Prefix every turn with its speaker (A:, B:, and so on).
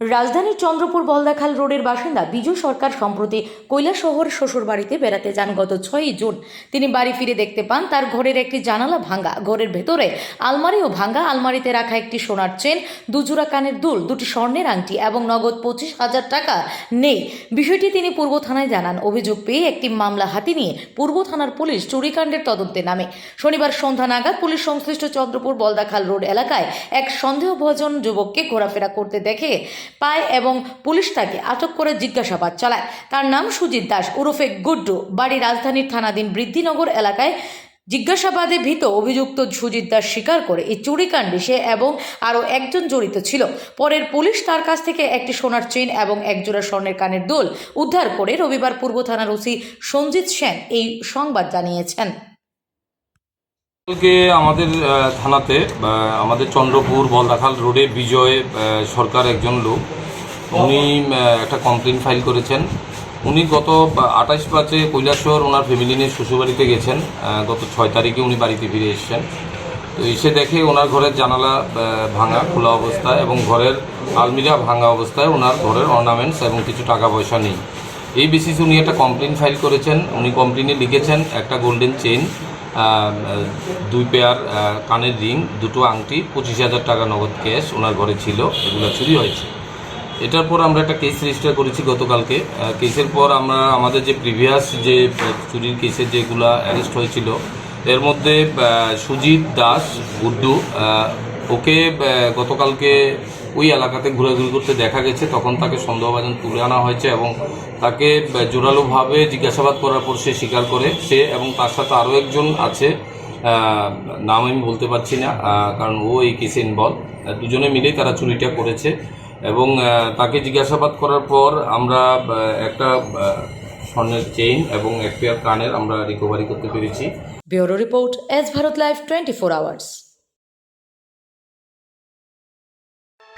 A: রাজধানীর চন্দ্রপুর বলদাখাল রোডের বাসিন্দা বিজু সরকার সম্প্রতি কৈলাসহর শ্বশুরবাড়িতে বেড়াতে যান গত ছয়ই জুন। তিনি বাড়ি ফিরে দেখতে পান, তার ঘরের একটি জানালা ভাঙ্গা ঘরের ভেতরে আলমারিও ভাঙ্গা আলমারিতে রাখা একটি সোনার চেন, দুজোড়া কানের দুল, দুটি স্বর্ণের আংটি এবং নগদ পঁচিশ হাজার টাকা নেই। বিষয়টি তিনি পূর্ব থানায় জানান। অভিযোগ পেয়ে একটি মামলা হাতে নিয়ে পূর্ব থানার পুলিশ চুরিকাণ্ডের তদন্তে নামে। শনিবার সন্ধ্যা নাগাদ পুলিশ সংশ্লিষ্ট চন্দ্রপুর বলদাখাল রোড এলাকায় এক সন্দেহভাজন যুবককে ঘোরাফেরা করতে দেখে পায় এবং পুলিশ তাকে আটক করে জিজ্ঞাসাবাদ চালায়। তার নাম সুজিত দাস, ওরফে গুড্ডু। বাড়ি রাজধানীর থানাধীন বৃদ্ধিনগর এলাকায় জিজ্ঞাসাবাদে ভীত অভিযুক্ত সুজিত দাস স্বীকার করে এই চুরিকাণ্ডে সে এবং আরও একজন জড়িত ছিল। পরের পুলিশ তার কাছ থেকে একটি সোনার চেন এবং একজোড়া স্বর্ণের কানের দোল উদ্ধার করে রবিবার পূর্ব থানার ওসি সঞ্জিত সেন এই সংবাদ জানিয়েছেন।
B: কালকে আমাদের থানাতে আমাদের চন্দ্রপুর বলদাখাল রোডে বিজয় সরকার একজন লোক, উনি একটা কমপ্লেন ফাইল করেছেন। উনি গত আঠাশ পাঁচে কৈলাসহর ওনার ফ্যামিলি নিয়ে শ্বশুরবাড়িতে গেছেন গত ছয় তারিখে উনি বাড়িতে ফিরে এসেছেন। তো এসে দেখে ওনার ঘরের জানালা ভাঙা, খোলা অবস্থায় এবং ঘরের আলমিরা ভাঙা অবস্থায় ওনার ঘরের অর্নামেন্টস এবং কিছু টাকা পয়সা নেই। এই বেসিসে উনি একটা কমপ্লেন ফাইল করেছেন, উনি কমপ্লেনে লিখেছেন একটা গোল্ডেন চেইন দুই পেয়ার কানের রিং, দুটো আংটি, পঁচিশ হাজার টাকা নগদ ক্যাশ ওনার ঘরে ছিল, এগুলো চুরি হয়েছে। এটার পর আমরা একটা কেস রেজিস্টার করেছি গতকালকে। কেসের পর আমরা, আমাদের যে প্রিভিয়াস যে চুরির কেসের যেগুলো অ্যারেস্ট হয়েছিল, এর মধ্যে সুজিত দাস গুড্ডু ওকে গতকালকে ওই এলাকাতে ঘোরাঘুরি করতে দেখা গেছে, তখন তাকে সন্দেহভাজন তুলে আনা হয়েছে এবং তাকে জোরালোভাবে জিজ্ঞাসাবাদ করার পর সে স্বীকার করে। সে এবং তার সাথে আরও একজন আছে নাম আমি বলতে পারছি না কারণ ও এই কেসে ইনভলভ দুজনে মিলেই তারা চুরিটা করেছে এবং তাকে জিজ্ঞাসাবাদ করার পর আমরা একটা স্বর্ণের চেইন এবং এক পেয়ার কানের আমরা রিকভারি করতে পেরেছি।
A: Bureau report S Bharat live twenty four hours.